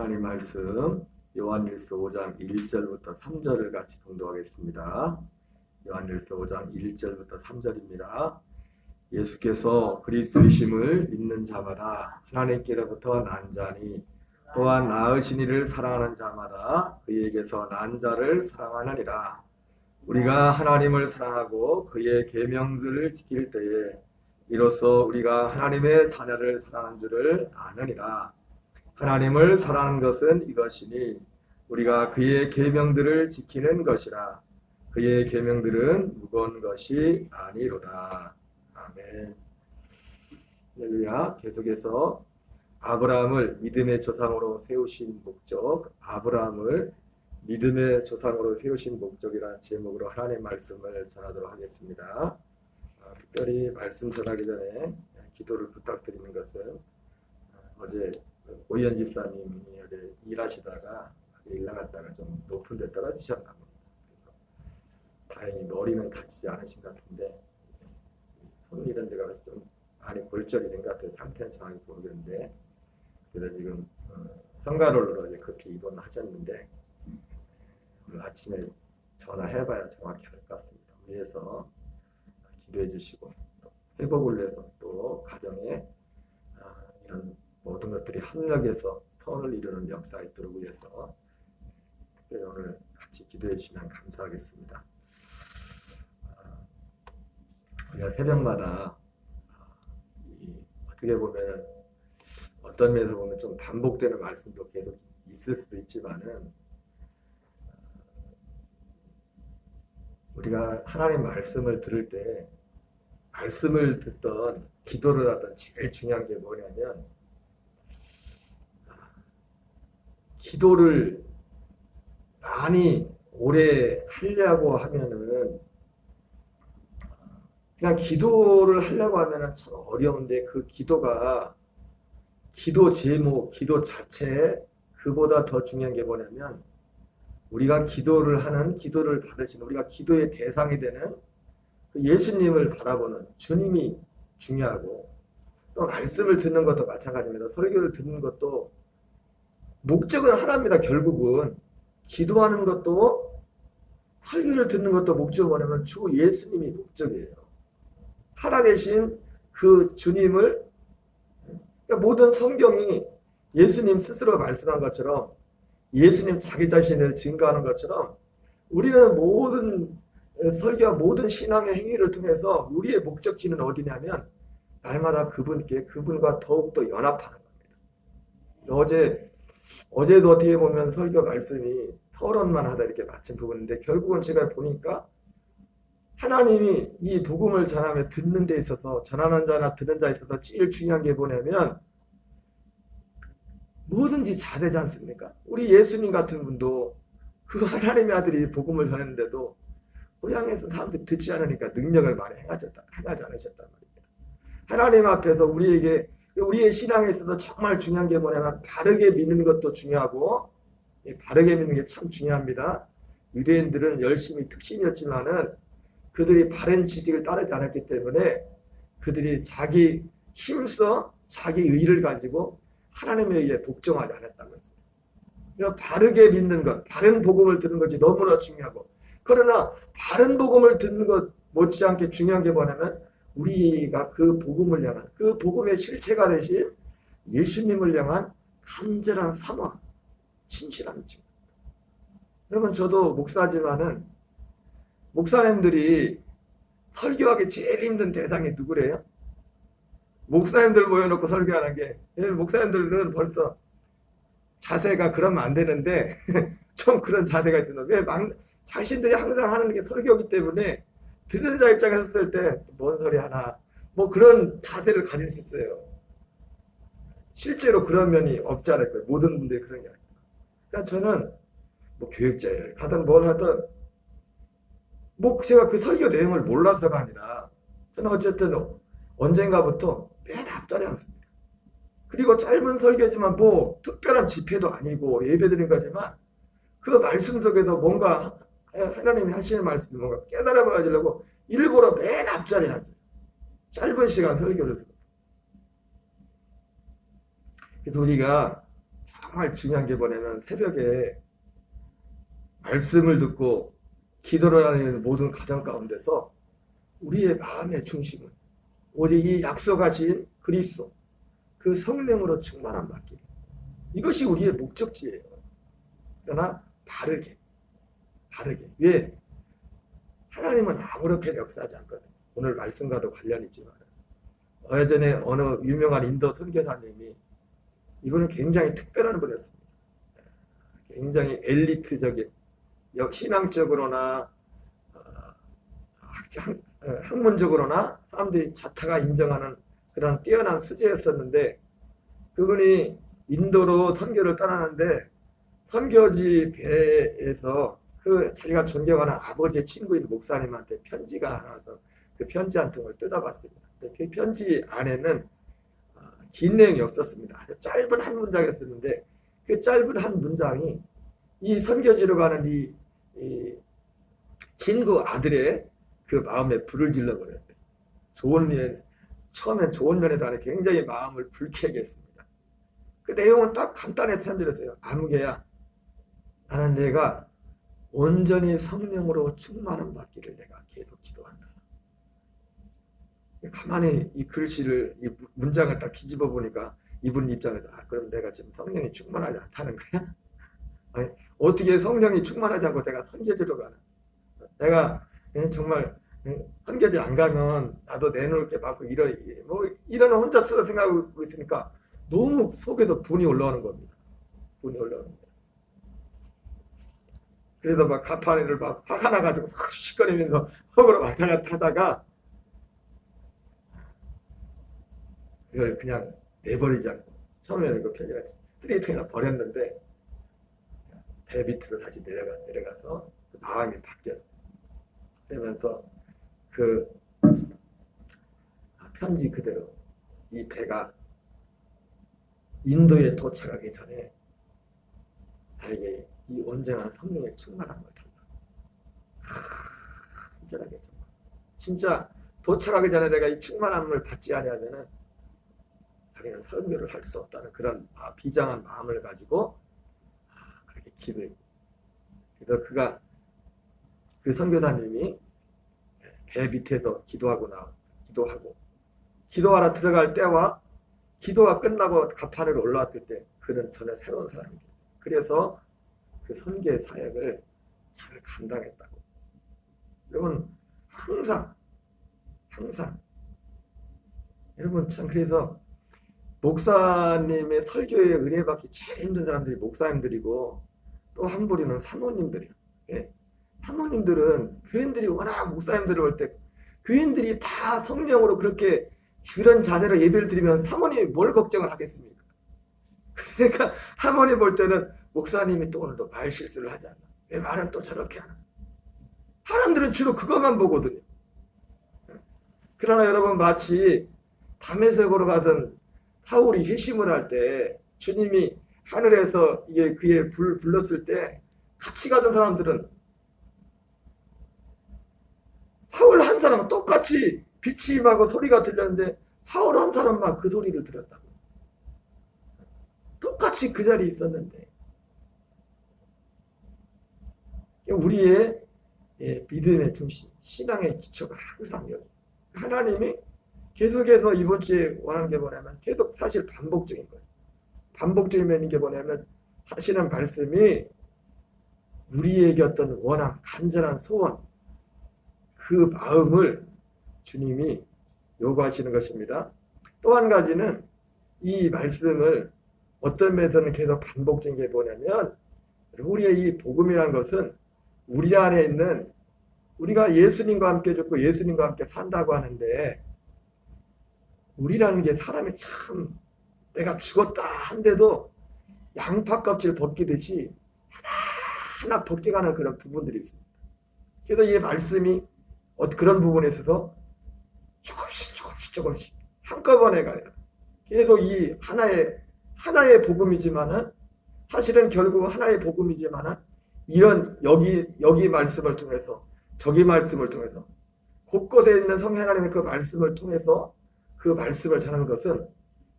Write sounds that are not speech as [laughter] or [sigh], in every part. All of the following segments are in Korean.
하나님 말씀 요한일서 5장 1절부터 3절을 같이 공독하겠습니다. 요한일서 5장 1절부터 3절입니다. 예수께서 그리스도이심을 믿는 자마다 하나님께로부터 난 자니 또한 낳으신 이를 사랑하는 자마다 그에게서 난 자를 사랑하느니라. 우리가 하나님을 사랑하고 그의 계명들을 지킬 때에 이로써 우리가 하나님의 자녀를 사랑한 줄을 아느니라. 하나님을 사랑하는 것은 이것이니 우리가 그의 계명들을 지키는 것이라. 그의 계명들은 무거운 것이 아니로다. 아멘. 할렐루야. 계속해서 아브라함을 믿음의 조상으로 세우신 목적, 아브라함을 믿음의 조상으로 세우신 목적이라는 제목으로 하나님의 말씀을 전하도록 하겠습니다. 아, 특별히 말씀 전하기 전에 기도를 부탁드리는 것은 아, 어제 오현 집사님이 일하시다가 일 나갔다가 좀 높은 데 떨어지셨나 봅니다. 그래서 다행히 머리는 다치지 않으신 것 같은데 손 이런 데가 좀 많이 골절이 된 것 같아요. 상태는 정확히 모르겠는데 그래서 지금 어, 성가롤로 그렇게 입원하셨는데 오늘 아침에 전화해봐야 정확히 알 것 같습니다. 위해서 기도해 주시고 또 회복을 위해서 또 가정에 아, 이런 모든 것들이 합력해서 선을 이루는 역사가 있도록 위해서 오늘 같이 기도해 주시면 감사하겠습니다. 아, 우리가 새벽마다 아, 이 어떻게 보면 어떤 면에서 보면 좀 반복되는 말씀도 계속 있을 수도 있지만은 우리가 하나님 말씀을 들을 때 말씀을 듣던 기도를 하던 제일 중요한 게 뭐냐면 기도를 많이 오래 하려고 하면은 그냥 기도를 하려고 하면은 참 어려운데 그 기도가 기도 제목, 기도 자체 그보다 더 중요한 게 뭐냐면 우리가 기도를 하는 기도를 받으시는 우리가 기도의 대상이 되는 그 예수님을 바라보는 주님이 중요하고 또 말씀을 듣는 것도 마찬가지입니다. 설교를 듣는 것도 목적은 하나입니다. 결국은 기도하는 것도 설교를 듣는 것도 목적은 뭐냐면 주 예수님이 목적이에요. 살아계신 그 주님을 그러니까 모든 성경이 예수님 스스로 말씀한 것처럼 예수님 자기 자신을 증거하는 것처럼 우리는 모든 설교와 모든 신앙의 행위를 통해서 우리의 목적지는 어디냐면 날마다 그분께 그분과 더욱더 연합하는 겁니다. 어제 어제도 어떻게 보면 설교 말씀이 서론만 하다 이렇게 마친 부분인데 결국은 제가 보니까 하나님이 이 복음을 전하며 듣는 데 있어서 전하는 자나 듣는 자에 있어서 제일 중요한 게 뭐냐면 뭐든지 잘되지 않습니까? 우리 예수님 같은 분도 그 하나님의 아들이 복음을 전했는데도 고향에서 사람들이 듣지 않으니까 능력을 많이 행하셨다, 행하지 않으셨단 말입니다. 하나님 앞에서 우리에게 우리의 신앙에 있어서 정말 중요한 게 뭐냐면 바르게 믿는 것도 중요하고 바르게 믿는 게 참 중요합니다. 유대인들은 열심히 특심이었지만은 그들이 바른 지식을 따르지 않았기 때문에 그들이 자기 힘써 자기 의를 가지고 하나님에 의해 복종하지 않았다고 했어요. 그러니까 바르게 믿는 것, 바른 복음을 듣는 것이 너무나 중요하고 그러나 바른 복음을 듣는 것 못지않게 중요한 게 뭐냐면 우리가 그 복음을 향한 그 복음의 실체가 되신 예수님을 향한 간절한 사랑, 진실함이죠. 여러분 저도 목사지만은 목사님들이 설교하기 제일 힘든 대상이 누구래요? 목사님들 모여놓고 설교하는 게 목사님들은 벌써 자세가 그러면 안 되는데 [laughs] 좀 그런 자세가 있습니다. 왜 막, 자신들이 항상 하는 게 설교이기 때문에 듣는 자 입장에서 쓸 때 뭔 소리 하나 뭐 그런 자세를 가질 수 있어요. 실제로 그런 면이 없지 않을 거예요. 모든 분들이 그런 게 아니에요. 그러니까 저는 뭐 교육자를 가든 뭘 하든 뭐 제가 그 설교 내용을 몰라서가 아니라 저는 어쨌든 언젠가부터 맨 앞자리에 앉습니다. 그리고 짧은 설교지만 뭐 특별한 집회도 아니고 예배드린 거지만 그 말씀 속에서 뭔가 하나님이 하시는 말씀 뭔가 깨달아 가지려고 일부러 맨 앞자리에 앉아요. 짧은 시간 설교를 듣고. 그래서 우리가 정말 중요한 게 뭐냐면 새벽에 말씀을 듣고 기도를 하는 모든 가정 가운데서 우리의 마음의 중심은 오직 이 약속하신 그리스도 그 성령으로 충만한 받기 이것이 우리의 목적지예요. 그러나 바르게 바르게 왜 하나님은 아무렇게 역사하지 않거든. 오늘 말씀과도 관련이 있지만 예전에 어느 유명한 인도 선교사님이 이분은 굉장히 특별한 분이었습니다. 굉장히 엘리트적인 역 신앙적으로나 어, 학- 어, 학문적으로나 사람들이 자타가 인정하는 그런 뛰어난 수재였었는데 그분이 인도로 선교를 떠나는데 선교지 배에서 그 자기가 존경하는 아버지의 친구인 목사님한테 편지가 하나 와서 그 편지 한 통을 뜯어봤습니다. 그 편지 안에는 어, 긴 내용이 없었습니다. 아주 짧은 한 문장이었었는데 그 짧은 한 문장이 이 선교지로 가는 이, 이 친구 아들의 그 마음에 불을 질러 버렸어요. 좋은 면 처음엔 좋은 면에서 안에 굉장히 마음을 불쾌하게 했습니다. 그 내용은 딱 간단해서 편지했어요. 아무개야 나는 내가 온전히 성령으로 충만함 받기를 내가 계속 기도한다. 가만히 이 글씨를 이 문장을 딱 뒤집어 보니까 이분 입장에서 아 그럼 내가 지금 성령이 충만하지 않다는 거야? [laughs] 아니, 어떻게 성령이 충만하지 않고 내가 선교지로 가는? 내가 예, 정말 예, 선교지 안 가면 나도 내놓을 게 많고 이런 뭐 이런 혼자 쓰고 생각하고 있으니까 너무 속에서 분이 올라오는 겁니다. 분이 올라오는. 그래서 막 가판을 막 화가 나가지고 확 시끄러면서 허구로 왔다 갔다 하다가 이걸 그냥 내버리지 않고 처음에는 그 편지가 쓰레기통에다 버렸는데 배 밑으로 다시 내려가 내려가서 그 마음이 바뀌었어요. 그러면서 그 편지 그대로 이 배가 인도에 도착하기 전에 나에게 이 온전한 성령의 충만한 걸 달라. 간절하게 정말. 진짜 도착하기 전에 내가 이 충만함을 받지 아니하면은 자기는 설교를 할 수 없다는 그런 아, 비장한 마음을 가지고 아, 그렇게 기도했고 그래서 그가 그 선교사님이 배 밑에서 기도하고 나 기도하고 기도하러 들어갈 때와 기도가 끝나고 가판으로 올라왔을 때 그는 전혀 새로운 사람이 됐어요. 그래서 그 선교의 사역을 잘 감당했다고. 여러분 항상 항상 여러분 참 그래서 목사님의 설교에 의뢰받기 제일 힘든 사람들이 목사님들이고 또 한 부류는 사모님들이에요. 예? 사모님들은 교인들이 워낙 목사님들을 볼때 교인들이 다 성령으로 그렇게 그런 자세로 예배를 드리면 사모님이 뭘 걱정을 하겠습니까? [laughs] 그러니까 사모님 볼 때는 목사님이 또 오늘도 말 실수를 하지 않나? 왜 말을 또 저렇게 하나? 사람들은 주로 그것만 보거든요. 그러나 여러분 마치 담에색으로 가던 사울이 회심을 할 때 주님이 하늘에서 이게 그의 불 불렀을 때 같이 가던 사람들은 사울 한 사람은 똑같이 빛이 임하고 소리가 들렸는데 사울 한 사람만 그 소리를 들었다고. 똑같이 그 자리에 있었는데 우리의 예, 믿음의 중심, 신앙의 기초가 항상 여기. 하나님이 계속해서 이번 주에 원하는 게 뭐냐면 계속 사실 반복적인 거예요. 반복적인 게 뭐냐면 하시는 말씀이 우리에게 어떤 원함, 간절한 소원, 그 마음을 주님이 요구하시는 것입니다. 또 한 가지는 이 말씀을 어떤 면에서는 계속 반복적인 게 뭐냐면 우리의 이 복음이라는 것은 우리 안에 있는 우리가 예수님과 함께 죽고 예수님과 함께 산다고 하는데 우리라는 게 사람이 참 내가 죽었다 한데도 양파 껍질 벗기듯이 하나하나 벗겨가는 그런 부분들이 있습니다. 그래서 이 말씀이 어, 그런 부분에 있어서 조금씩 조금씩 조금씩 한꺼번에 가요. 계속 이 하나의 하나의 복음이지만은 사실은 결국 하나의 복음이지만은 이런 여기 여기 말씀을 통해서 저기 말씀을 통해서 곳곳에 있는 성령 하나님의 그 말씀을 통해서 그 말씀을 전하는 것은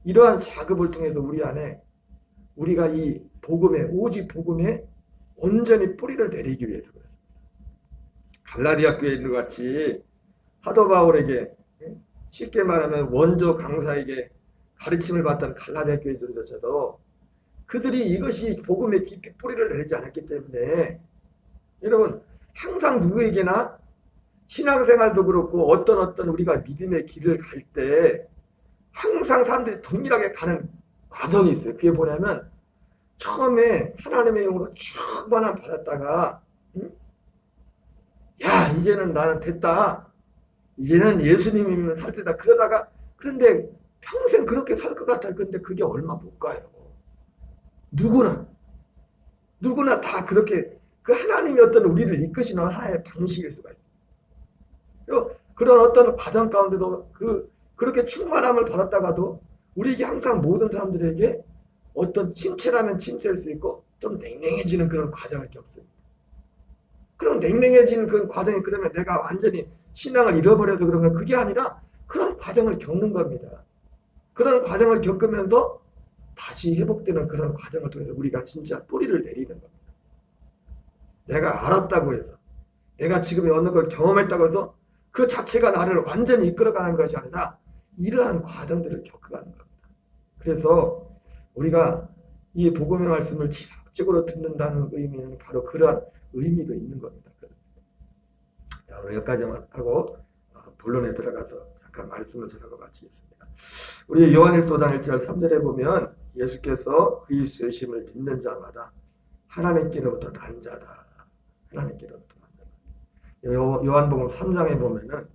이러한 작업을 통해서 우리 안에 우리가 이 복음에 오직 복음에 온전히 뿌리를 내리기 위해서 그렇습니다. 갈라디아 교회에 있는 것 같이 사도 바울에게 쉽게 말하면 원조 강사에게 가르침을 받던 갈라디아 교회들조차도 그들이 이것이 복음에 깊이 뿌리를 내리지 않았기 때문에 여러분 항상 누구에게나 신앙생활도 그렇고 어떤 어떤 우리가 믿음의 길을 갈 때 항상 사람들이 동일하게 가는 과정이 있어요. 그게 뭐냐면 처음에 하나님의 영으로 충만함 받았다가 응? 야 이제는 나는 됐다. 이제는 예수님이면 살 때다. 그러다가 그런데 평생 그렇게 살 것 같아. 근데 그게 얼마 못 가요. 누구나 누구나 다 그렇게 그 하나님이 어떤 우리를 이끄시는 하나의 방식일 수가 있어요. 그런 어떤 과정 가운데도 그 그렇게 충만함을 받았다가도 우리에게 항상 모든 사람들에게 어떤 침체라면 침체일 수 있고 좀 냉랭해지는 그런 과정을 겪습니다. 그럼 냉랭해지는 그 과정이 그러면 내가 완전히 신앙을 잃어버려서 그런 건 그게 아니라 그런 과정을 겪는 겁니다. 그런 과정을 겪으면서 다시 회복되는 그런 과정을 통해서 우리가 진짜 뿌리를 내리는 겁니다. 내가 알았다고 해서 내가 지금 어느 걸 경험했다고 해서 그 자체가 나를 완전히 이끌어가는 것이 아니라 이러한 과정들을 겪어가는 겁니다. 그래서 우리가 이 복음의 말씀을 지속적으로 듣는다는 의미는 바로 그러한 의미도 있는 겁니다. 자, 오늘 여기까지만 하고 어, 본론에 들어가서 잠깐 말씀을 전하고 마치겠습니다. 우리 요한일서 5장 1절 3절에 보면 예수께서 그리스도의 심을 믿는 자마다 하나님께로부터 난 자다. 하나님께로부터 난 자다. 요- 요한복음 3장에 보면은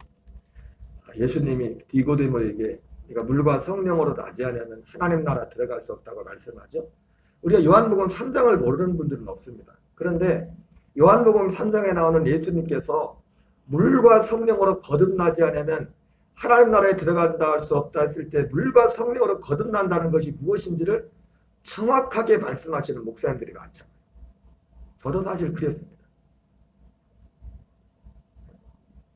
예수님이 디고데모에게 네가 물과 성령으로 나지 않으면 하나님 나라 들어갈 수 없다고 말씀하죠. 우리가 요한복음 3장을 모르는 분들은 없습니다. 그런데 요한복음 3장에 나오는 예수님께서 물과 성령으로 거듭나지 않으면 하나님 나라에 들어간다 할 수 없다 했을 때 물과 성령으로 거듭난다는 것이 무엇인지를 정확하게 말씀하시는 목사님들이 많잖아요. 저도 사실 그랬습니다.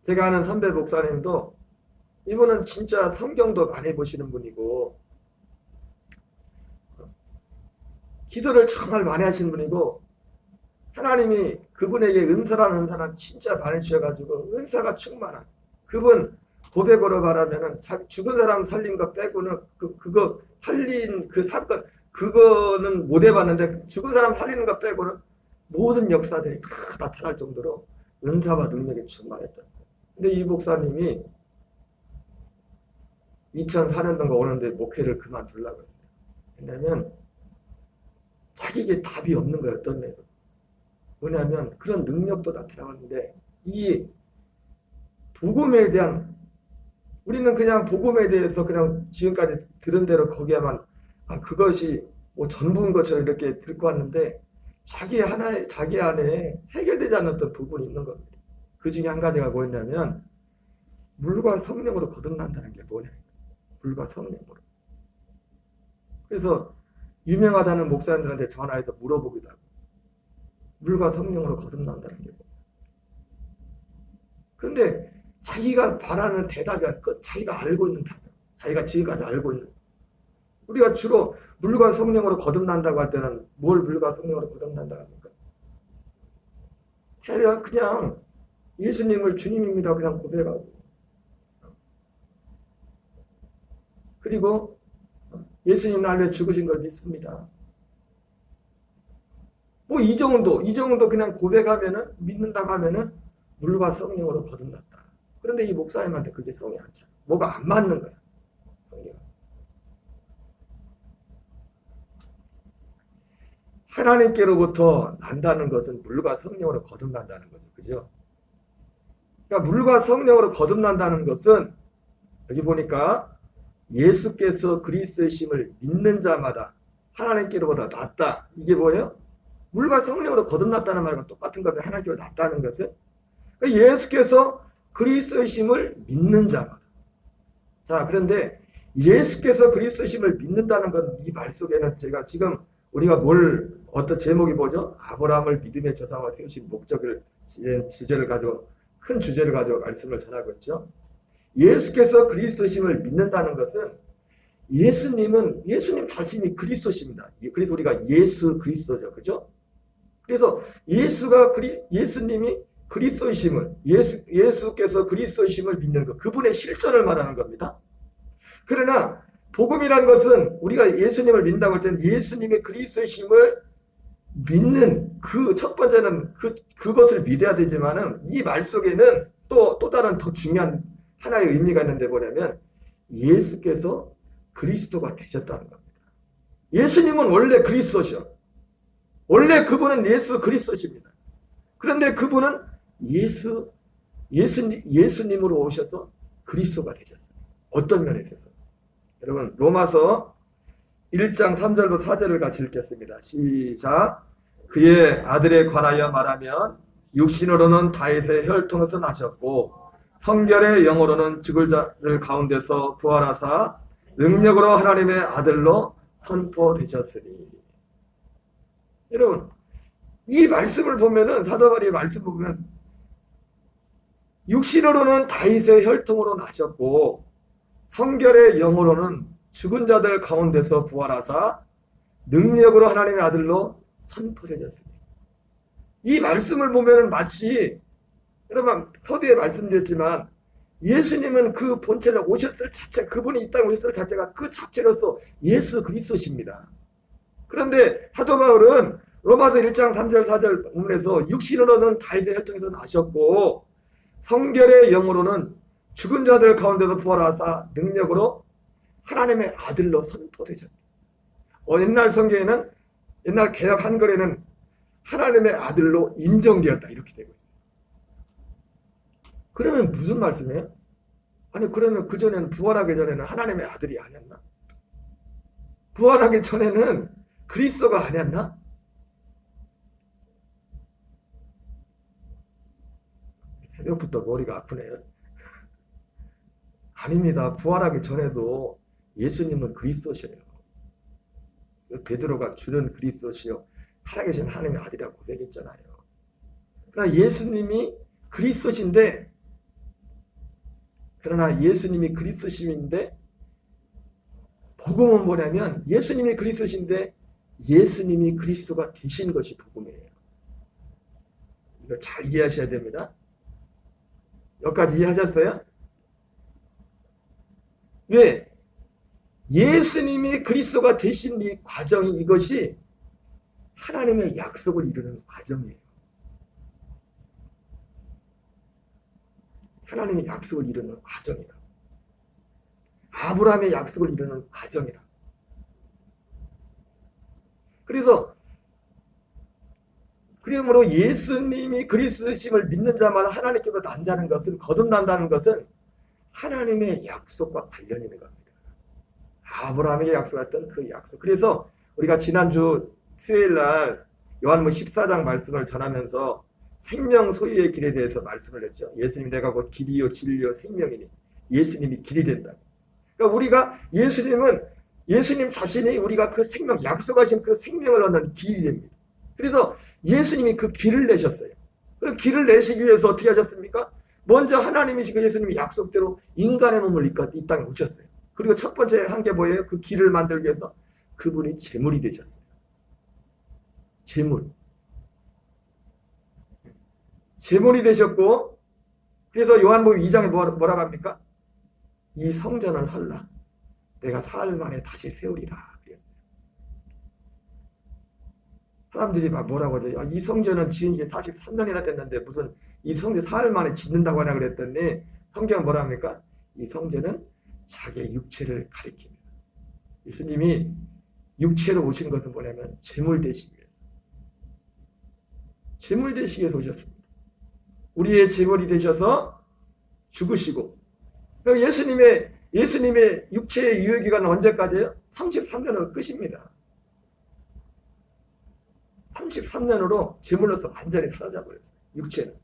제가 아는 선배 목사님도 이분은 진짜 성경도 많이 보시는 분이고 기도를 정말 많이 하시는 분이고 하나님이 그분에게 은사라는 은사는 진짜 많이 주셔가지고 은사가 충만한 그분 고백으로 말하면은 자- 죽은 사람 살린 거 빼고는 그 그거 살린 그 사건 그거는 못 해봤는데 죽은 사람 살리는 거 빼고는 모든 역사들이 다 나타날 정도로 은사와 능력이 거예요. 근데 이 목사님이 2004년도인가 오는데 목회를 그만두려고 했어요. 왜냐면 자기에게 답이 없는 거예요. 데도. 뭐냐면 그런 능력도 나타나는데 이 복음에 대한 우리는 그냥 복음에 대해서 그냥 지금까지 들은 대로 거기에만 아 그것이 뭐 전부인 것처럼 이렇게 듣고 왔는데 자기 하나의 자기 안에 해결되지 어떤 부분이 있는 겁니다. 그 중에 한 가지가 뭐였냐면 물과 성령으로 거듭난다는 게 뭐냐? 물과 성령으로. 그래서 유명하다는 목사님들한테 전화해서 물어보기도 하고 물과 성령으로 거듭난다는 게 뭐냐? 그런데 자기가 바라는 대답이 아니라 그 자기가 알고 있는 답, 자기가 지금까지 알고 있는. 우리가 주로 물과 성령으로 거듭난다고 할 때는 뭘 물과 성령으로 거듭난다고 합니까? 그냥 그냥 예수님을 주님입니다 그냥 고백하고 그리고 예수님 날 위해 죽으신 걸 믿습니다. 뭐 이 정도, 이 정도 그냥 고백하면은 믿는다고 하면은 물과 성령으로 거듭났다. 그런데 이 목사님한테 그게 성이 안 차. 뭐가 안 맞는 거야. 하나님께로부터 난다는 것은 물과 성령으로 거듭난다는 거죠. 그죠? 그러니까 물과 성령으로 거듭난다는 것은 여기 보니까 예수께서 그리스도의 심을 믿는 자마다 하나님께로보다 낫다. 이게 뭐예요? 물과 성령으로 거듭났다는 말과 똑같은 겁니다. 하나님께로 낫다는 것은 그러니까 예수께서 그리스도의 심을 믿는 자마다. 자, 그런데 예수께서 그리스도의 심을 믿는다는 건 이 말 속에는 제가 지금 우리가 뭘 어떤 제목이 뭐죠? 아브라함을 믿음의 조상으로 세우신 목적을 주제를 가지고 큰 주제를 가지고 말씀을 전하고 있죠. 예수께서 그리스도심을 믿는다는 것은 예수님은 예수님 자신이 그리스도십니다. 그래서 우리가 예수 그리스도죠. 그죠? 그래서 예수가 그리 예수님이 그리스도이심을 예수 예수께서 그리스도이심을 믿는 것 그분의 실존을 말하는 겁니다. 그러나 복음이란 것은 우리가 예수님을 믿는다고 할 때는 예수님의 그리스도이심을 믿는 그 첫 번째는 그 그것을 믿어야 되지만은 이 말 속에는 또또 다른 더 중요한 하나의 의미가 있는데 뭐냐면 예수께서 그리스도가 되셨다는 겁니다. 예수님은 원래 그리스도셔. 원래 그분은 예수 그리스도십니다. 그런데 그분은 예수 예수님 예수님으로 오셔서 그리스도가 되셨어요. 어떤 면에 있어서? 여러분 로마서 1장 3절로 4절을 같이 읽겠습니다. 시작. 그의 아들에 관하여 말하면 육신으로는 다윗의 혈통에서 나셨고 성결의 영으로는 죽을 자들 가운데서 부활하사 능력으로 하나님의 아들로 선포되셨으니 여러분 이 말씀을 보면은 사도바리 말씀 보면 육신으로는 다윗의 혈통으로 나셨고 성결의 영으로는 죽은 자들 가운데서 부활하사 능력으로 하나님의 아들로 선포되셨습니다. 이 말씀을 보면은 마치 여러분 서두에 말씀드렸지만 예수님은 그 본체가 오셨을 자체 그분이 이 땅에 오셨을 자체가 그 자체로서 예수 그리스도십니다. 그런데 사도 바울은 로마서 1장 3절 4절 본문에서 육신으로는 다윗의 혈통에서 나셨고 성결의 영으로는 죽은 자들 가운데서 부활하사 능력으로 하나님의 아들로 선포되셨다. 어, 옛날 성경에는 옛날 개혁 한글에는 하나님의 아들로 인정되었다 이렇게 되고 있어요. 그러면 무슨 말씀이에요? 아니 그러면 그 전에는 부활하기 전에는 하나님의 아들이 아니었나? 부활하기 전에는 그리스도가 아니었나? 새벽부터 머리가 아프네요. 아닙니다. 부활하기 전에도 예수님은 그리스도시요. 베드로가 주는 그리스도시요. 살아계신 하나님의 아들이라고 고백했잖아요. 그러나 예수님이 그리스도신데 그러나 예수님이 그리스도심인데 복음은 뭐냐면 예수님이 그리스도신데 예수님이 그리스도가 되신 것이 복음이에요. 이걸 잘 이해하셔야 됩니다. 여기까지 이해하셨어요? 왜? 예수님이 그리스도가 되신 이 과정이 이것이 하나님의 약속을 이루는 과정이에요. 하나님의 약속을 이루는 과정이라. 아브라함의 약속을 이루는 과정이라. 그래서 그러므로 예수님이 그리스도심을 믿는 자마다 하나님께로 난자는 것은 거듭난다는 것은 하나님의 약속과 관련이 있는 겁니다. 아브라함에게 약속했던 그 약속. 그래서 우리가 지난주 수요일 날 요한복음 14장 말씀을 전하면서 생명 소유의 길에 대해서 말씀을 했죠. 예수님 내가 곧 길이요 진리요 생명이니 예수님이 길이 된다. 그러니까 우리가 예수님은 예수님 자신이 우리가 그 생명 약속하신 그 생명을 얻는 길이 됩니다. 그래서 예수님이 그 길을 내셨어요. 그 길을 내시기 위해서 어떻게 하셨습니까? 먼저 하나님이 그 예수님이 약속대로 인간의 몸을 이 땅에 오셨어요. 그리고 첫 번째 한 게 뭐예요? 그 길을 만들기 위해서 그분이 제물이 되셨어요. 제물. 제물이 되셨고 그래서 요한복음 2장에 뭐라고 합니까? 이 성전을 할라. 내가 사흘 만에 다시 세우리라. 그랬어요. 사람들이 막 뭐라고 하죠? 아, 이 성전은 지은 지 43년이나 됐는데 무슨 이 성전 사흘 만에 짓는다고 하냐 그랬더니 성경은 뭐라 합니까? 이 성전은 자기의 육체를 가리킵니다. 예수님이 육체로 오신 것은 뭐냐면 위해서. 제물 대시기 위해서 오셨습니다. 우리의 제물이 되셔서 죽으시고 예수님의 예수님의 육체의 유효 기간은 언제까지예요? 33년으로 끝입니다. 33년으로 제물로서 완전히 사라져 버렸어요. 육체는.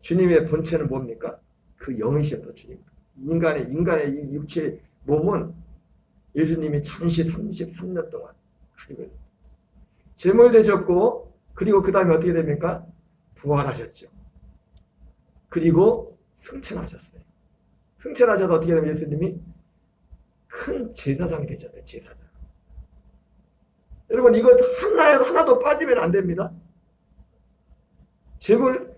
주님의 본체는 뭡니까? 그 영이셔서 주님. 인간의 인간의 이 육체 몸은 예수님이 잠시 33년 동안 가지고 있어요. 제물 되셨고 그리고 그 다음에 어떻게 됩니까? 부활하셨죠. 그리고 승천하셨어요. 승천하셔서 어떻게 되면 예수님이 큰 제사장이 되셨어요. 제사장. 여러분 이거 하나 하나도 빠지면 안 됩니다. 재물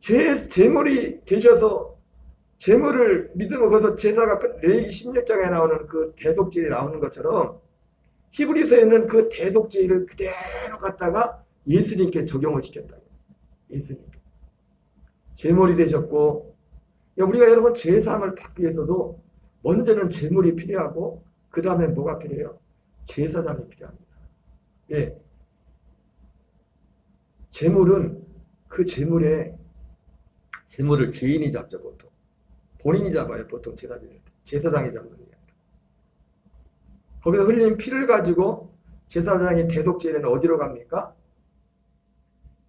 제 재물이 되셔서 재물을 믿으면 거기서 제사가 끝 레이기 16장에 나오는 그 대속제에 나오는 것처럼 히브리서에는 그 대속제를 그대로 갖다가 예수님께 적용을 시켰다. 예수님께 제물이 되셨고 우리가 여러분 제사함을 받기 위해서도 먼저는 제물이 필요하고 그 다음에 뭐가 필요해요? 제사장이 필요합니다. 예. 제물은 그 제물에 제물을 죄인이 잡죠 보통 본인이 잡아요 보통 제사장이 제사장이 잡는 게 거기서 흘린 피를 가지고 제사장이 대속제는 어디로 갑니까?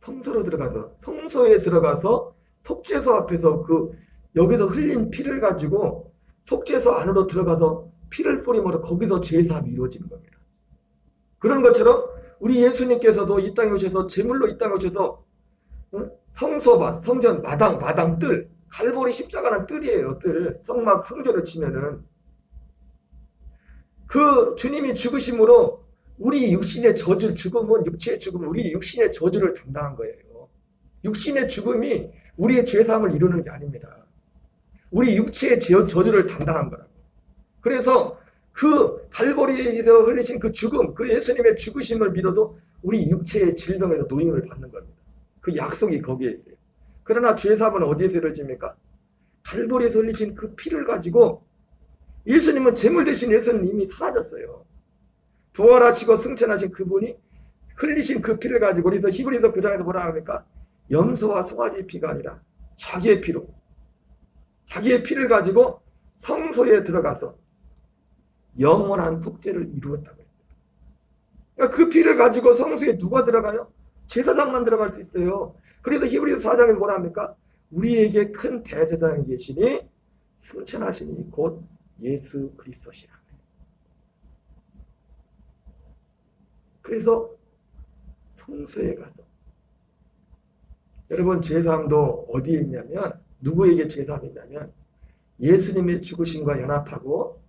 성소로 들어가서 성소에 들어가서 속죄소 앞에서 그 여기서 흘린 피를 가지고 속죄소 안으로 들어가서 피를 뿌림으로 거기서 제사함이 이루어지는 겁니다. 그런 것처럼 우리 예수님께서도 이 땅에 오셔서 제물로 이 땅에 오셔서 성소바, 성전, 마당, 마당 뜰, 갈보리 십자가는 뜰이에요. 뜰. 성막, 성전을 치면은 그 주님이 죽으심으로 우리 육신의 저주, 죽음은 육체의 죽음, 우리 육신의 저주를 담당한 거예요. 육신의 죽음이 우리의 죄사함을 이루는 게 아닙니다. 우리 육체의 저주를 담당한 거라고. 그래서 그 갈보리에서 흘리신 그 죽음, 그 예수님의 죽으심을 믿어도 우리 육체의 질병에서 노임을 받는 겁니다. 그 약속이 거기에 있어요. 그러나 죄 사함은 어디에서 이루어집니까? 갈보리에서 흘리신 그 피를 가지고 예수님은 제물 대신 예수는 이미 사라졌어요. 부활하시고 승천하신 그분이 흘리신 그 피를 가지고 그래서 히브리서 9장에서 뭐라 합니까? 염소와 송아지 피가 아니라 자기의 피로 자기의 피를 가지고 성소에 들어가서 영원한 속죄를 이루었다고 했어요. 그러니까 그 피를 가지고 성소에 누가 들어가요? 제사장만 들어갈 수 있어요. 그래서 히브리서 4장에서 뭐라 합니까? 우리에게 큰 대제사장이 계시니 승천하시니 곧 예수 그리스도시라. 그래서 성소에 가서 여러분 제사함도 어디에 있냐면 누구에게 제사함이 있냐면 예수님의 죽으심과 연합하고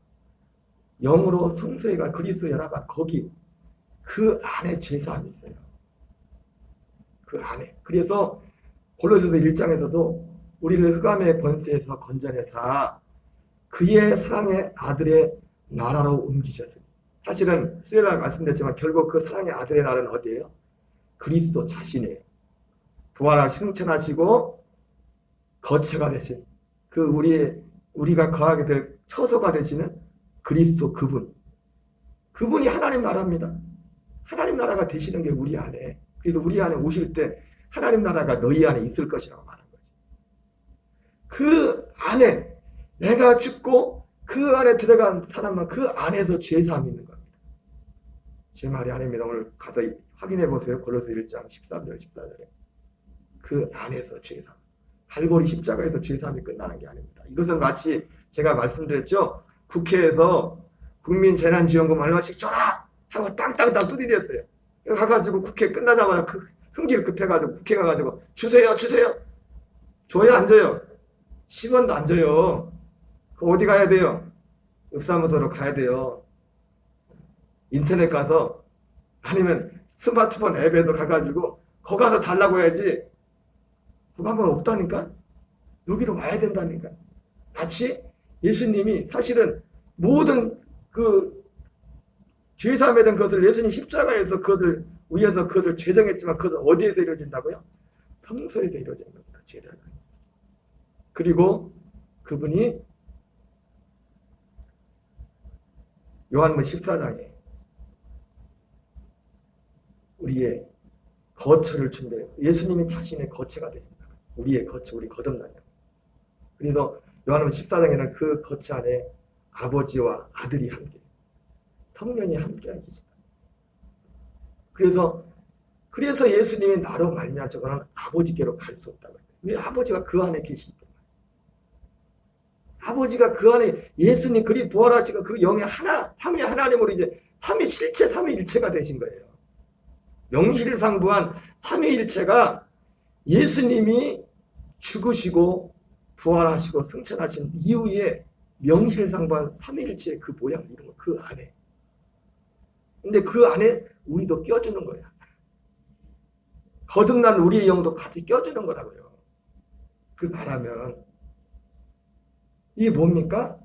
영으로 성소에 가 그리스도 연합한 거기 그 안에 제사함이 있어요. 그 안에. 그래서 골로새서 1장에서도 우리를 흑암의 권세에서 건져내사 그의 사랑의 아들의 나라로 옮기셨으니 사실은 수요일날 말씀드렸지만 결국 그 사랑의 아들의 나라는 어디예요? 그리스도 자신이에요. 부활하 승천하시고 거처가 되신 그 우리 우리가 거하게 될 처소가 되시는 그리스도 그분. 그분이 하나님 나라입니다. 하나님 나라가 되시는 게 우리 안에. 그래서 우리 안에 오실 때 하나님 나라가 너희 안에 있을 것이라고 말한 거지. 그 안에 내가 죽고 그 안에 들어간 사람만 그 안에서 죄사함이 있는 겁니다. 제 말이 아닙니다. 오늘 가서 확인해 보세요. 골로새 1장 13절 14절에. 그 안에서 죄사함. 갈보리 십자가에서 죄사함이 끝나는 게 아닙니다. 이것은 마치 제가 말씀드렸죠. 국회에서 국민 재난지원금 얼마씩 줘라 하고 땅땅땅 두드렸어요. 가가지고 국회 끝나자마자 그 흥질 급해가지고 국회 가가지고 주세요 주세요. 줘요 안 줘요? 10원도 안 줘요. 그 어디 가야 돼요? 읍사무소로 가야 돼요. 인터넷 가서 아니면 스마트폰 앱에도 가가지고 거 가서 달라고 해야지. 그 방법 없다니까? 여기로 와야 된다니까? 마치 예수님이 사실은 모든 그 죄사함에 대한 것을 예수님 십자가에서 그것을 위해서 그것을 제정했지만 그것은 어디에서 이루어진다고요? 성소에서 이루어지는 겁니다. 제사는. 그리고 그분이 요한문 14장에 우리의 거처를 준비해요. 예수님이 자신의 거처가 됐습니다. 우리의 거처, 우리 거듭나냐. 그래서 요한문 14장에는 그 거처 안에 아버지와 아들이 함께 성령이 함께 계시다. 그래서 그래서 예수님이 나로 말미암아 아버지께로 갈 수 없다고 했어요. 왜 아버지가 그 안에 계시기 때문에. 아버지가 그 안에 예수님 그리 부활하시고 그 영의 하나 삼위 하나님으로 이제 삼위 실체 삼위 일체가 되신 거예요. 명실상부한 삼위 일체가 예수님이 죽으시고 부활하시고 승천하신 이후에 명실상부한 삼위일체의 그 모양 이런 거 그 안에 근데 그 안에 우리도 껴주는 거야 거듭난 우리의 영도 같이 껴주는 거라고요 그 말하면 이게 뭡니까?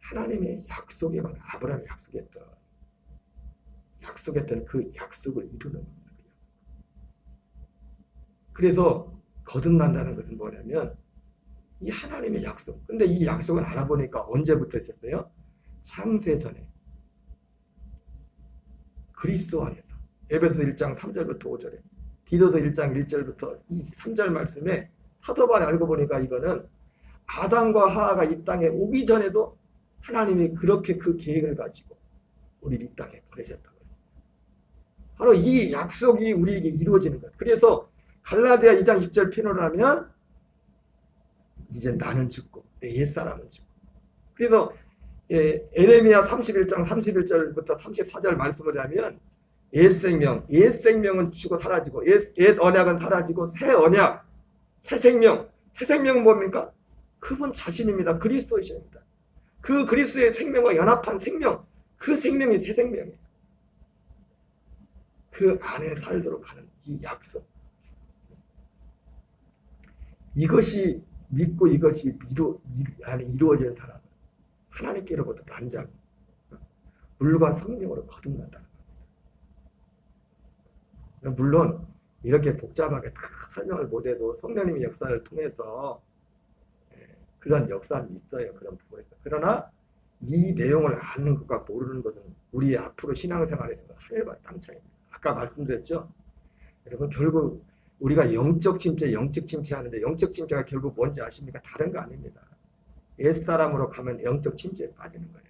하나님의 약속에 관한 아브라함이 약속했던 약속했던 그 약속을 이루는 겁니다. 그. 그래서 거듭난다는 것은 뭐냐면 이 하나님의 약속. 근데 이 약속을 알아보니까 언제부터 있었어요? 창세 전에 그리스도 안에서 에베소 1장 3절부터 5절에 디도서 1장 1절부터 이 3절 말씀에 사도반에 알고 보니까 이거는 아담과 하하가 이 땅에 오기 전에도 하나님이 그렇게 그 계획을 가지고 우리를 이 땅에 보내셨다고 했어요. 바로 이 약속이 우리에게 이루어지는 것. 그래서 갈라디아 2장 10절 피노를 하면 이제 나는 죽고 내 옛사람은 죽고. 그래서 예, 에레미야 31장 31절부터 34절 말씀을 하면 옛 생명, 옛 생명은 죽어 사라지고 옛, 옛 언약은 사라지고 새 언약, 새 생명, 새 생명은 뭡니까? 그분 자신입니다. 그리스도이십니다. 그 그리스도의 생명과 연합한 생명, 그 생명이 새 생명이에요. 그 안에 살도록 하는 이 약속. 이것이 믿고 이것이 이루, 안에 이루어지는 사람은 하나님께로부터 난장, 물과 성령으로 거듭난다는 겁니다. 물론 이렇게 복잡하게 다 설명을 못해도 성령님의 역사를 통해서 예, 그런 역사는 있어요. 그런 부분에서. 그러나 이 내용을 아는 것과 모르는 것은 우리 앞으로 신앙생활에서 하늘과 땅 차이입니다. 아까 말씀드렸죠? 여러분 결국 우리가 영적 침체, 영적 침체 하는데 영적 침체가 결국 뭔지 아십니까? 다른 거 아닙니다. 옛사람으로 가면 영적 침체에 빠지는 거예요.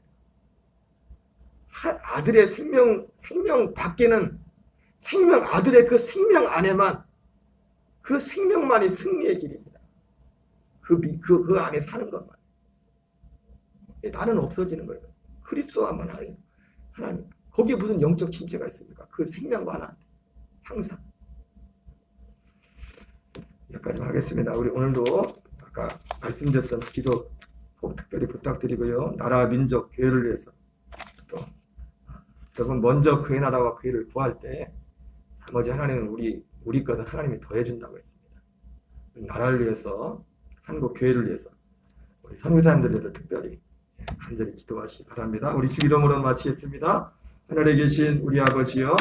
하- 아들의 생명, 생명 밖에는 생명, 아들의 그 생명 안에만 그 생명만이 승리의 길입니다. 그, 미- 그, 그 안에 사는 것만. 나는 없어지는 거예요. 그리스도와만 하나님. 거기에 무슨 영적 침체가 있습니까? 그 생명과 하나. 항상. 여기까지 하겠습니다. 우리 오늘도 아까 말씀드렸던 기도 꼭 특별히 부탁드리고요. 나라, 민족, 교회를 위해서 또 여러분 먼저 그의 나라와 교회를 구할 때 나머지 하나님은 우리 우리 것은 하나님이 더해준다고 했습니다. 나라를 위해서 한국 교회를 위해서 우리 선교사님들을 위해서 특별히 간절히 기도하시기 바랍니다. 우리 주기도문으로 마치겠습니다. 하늘에 계신 우리 아버지여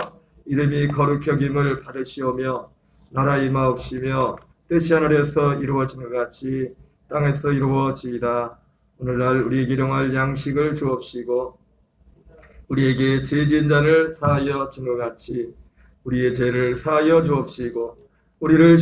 이름이 거룩히 여김을 받으시오며 나라 임하옵시며 뜻이 하늘에서 이루어진 것 같이 땅에서 이루어지이다. 오늘날 우리에게 일용할 양식을 주옵시고 우리에게 죄 지은 자를 사하여 준 것 같이 우리의 죄를 사하여 주옵시고 우리를